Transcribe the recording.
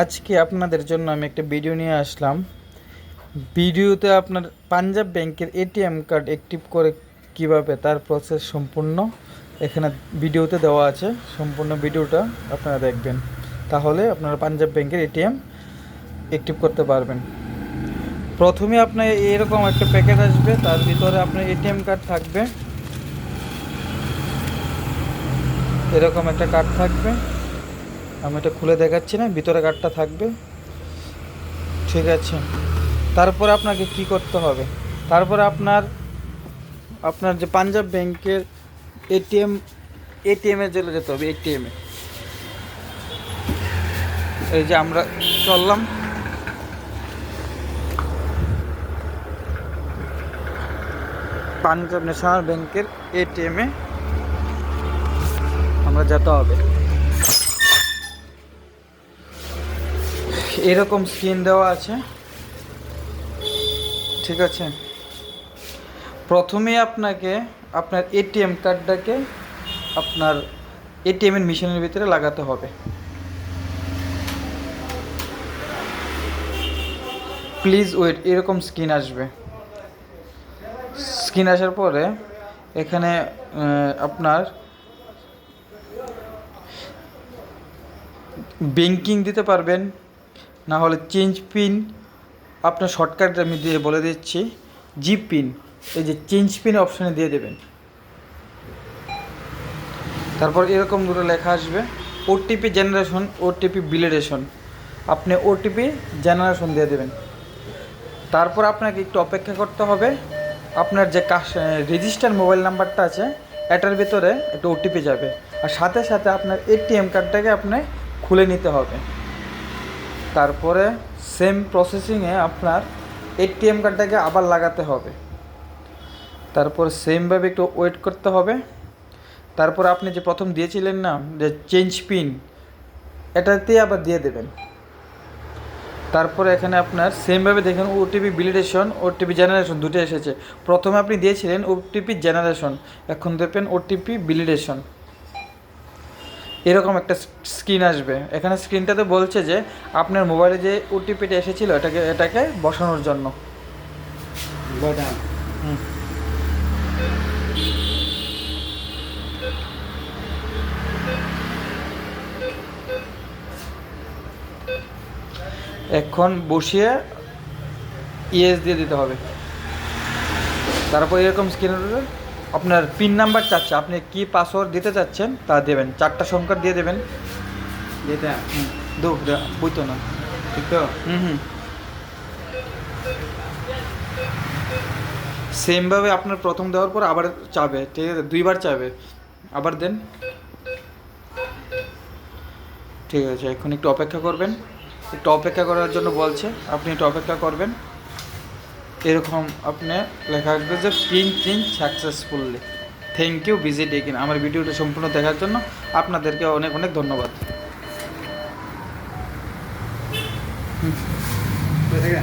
আজকে আপনাদের জন্য আমি একটা ভিডিও নিয়ে আসলাম। ভিডিওতে আপনার পাঞ্জাব ব্যাংকের এটিএম কার্ড অ্যাক্টিভ করে কীভাবে তার প্রসেস সম্পূর্ণ, এখানে ভিডিওতে দেওয়া আছে, সম্পূর্ণ ভিডিওটা আপনারা দেখবেন। তাহলে আপনারা পাঞ্জাব ব্যাংকের এটিএম অ্যাক্টিভ করতে পারবেন। প্রথমে আপনার এরকম একটা প্যাকেট আসবে, তার ভিতরে আপনার এটিএম কার্ড থাকবে। এরকম একটা কার্ড থাকবে। আমি এটা খুলে দেখাচ্ছি না, ভিতরে কার্ডটা থাকবে। ঠিক আছে। তারপর আপনাকে কি করতে হবে? তারপর আপনার আপনার যে পাঞ্জাব ব্যাংকের এটিএম, এটিএমে চলে যেতে হবে, এটিএমে এই যে আমরা চললাম। পাঞ্জাব ন্যাশনাল ব্যাংকের এটিএমে আমরা যেতে হবে। এরকম স্ক্রিন দেওয়া আছে। ঠিক আছে? প্রথমে আপনাকে আপনার এটিএম কার্ডটাকে আপনার এটিএমের মেশিনের ভিতরে লাগাতে হবে। প্লিজ ওয়েট এরকম স্ক্রিন আসবে। স্ক্রিন আসার পরে এখানে আপনার ব্যাংকিং দিতে পারবেন। না হলে চেঞ্জ পিন, আপনার শর্টকাট আমি দিয়ে বলে দিচ্ছি, জি পিন, এই যে চেঞ্জ পিন অপশানে দিয়ে দেবেন। তারপর এরকম দুটো লেখা আসবে ওটিপি জেনারেশন ওটিপি বিলিডেশন আপনি ওটিপি জেনারেশন দিয়ে দেবেন। তারপর আপনাকে একটু অপেক্ষা করতে হবে, আপনার যে রেজিস্টার মোবাইল নাম্বারটা আছে, এটার ভিতরে একটা ওটিপি যাবে। আর সাথে সাথে আপনার এটিএম কার্ডটাকে আপনি খুলে নিতে হবে। তারপরে সেম প্রসেসিংয়ে আপনার এটিএম কার্ডটাকে আবার লাগাতে হবে। তারপর সেমভাবে একটু ওয়েট করতে হবে। তারপর আপনি যে প্রথম দিয়েছিলেন না, যে চেঞ্জ পিন এটাতে আবার দিয়ে দেবেন। তারপরে এখানে আপনার সেমভাবে দেখেন ওটিপি বিলিডেশন ওটিপি জেনারেশন দুটো এসেছে। প্রথমে আপনি দিয়েছিলেন ওটিপি জেনারেশন এখন দেখবেন ওটিপি বিলিডেশন এরকম একটা স্ক্রিন আসবে। এখানে স্ক্রিনটাতে বলছে যে আপনার মোবাইলে যে ওটিপিটা এসেছিল এটাকে এটাকে বসানোর জন্য। এখন বসিয়ে ইএস দিয়ে দিতে হবে। তারপর এরকম স্ক্রিনের আপনার পিন নাম্বার চাচ্ছে আপনি কি পাসওয়ার্ড দিতে চাচ্ছেন তা দেবেন চারটা সংখ্যা দিয়ে দেবেন। যেটা হুম দো বুঝতো না। ঠিক তো হুম। হুম সেমভাবে আপনার প্রথম দেওয়ার পর আবার চাবে ঠিক আছে দুইবার চাবে। আবার দেন। ঠিক আছে এখন একটু অপেক্ষা করবেন। একটু অপেক্ষা করার জন্য বলছে আপনি একটু অপেক্ষা করবেন। এরকম আপনি লেখা আসবে যে change successfully thank you visit again আমার ভিডিওটা সম্পূর্ণ দেখার জন্য আপনাদেরকে অনেক অনেক ধন্যবাদ। থেকে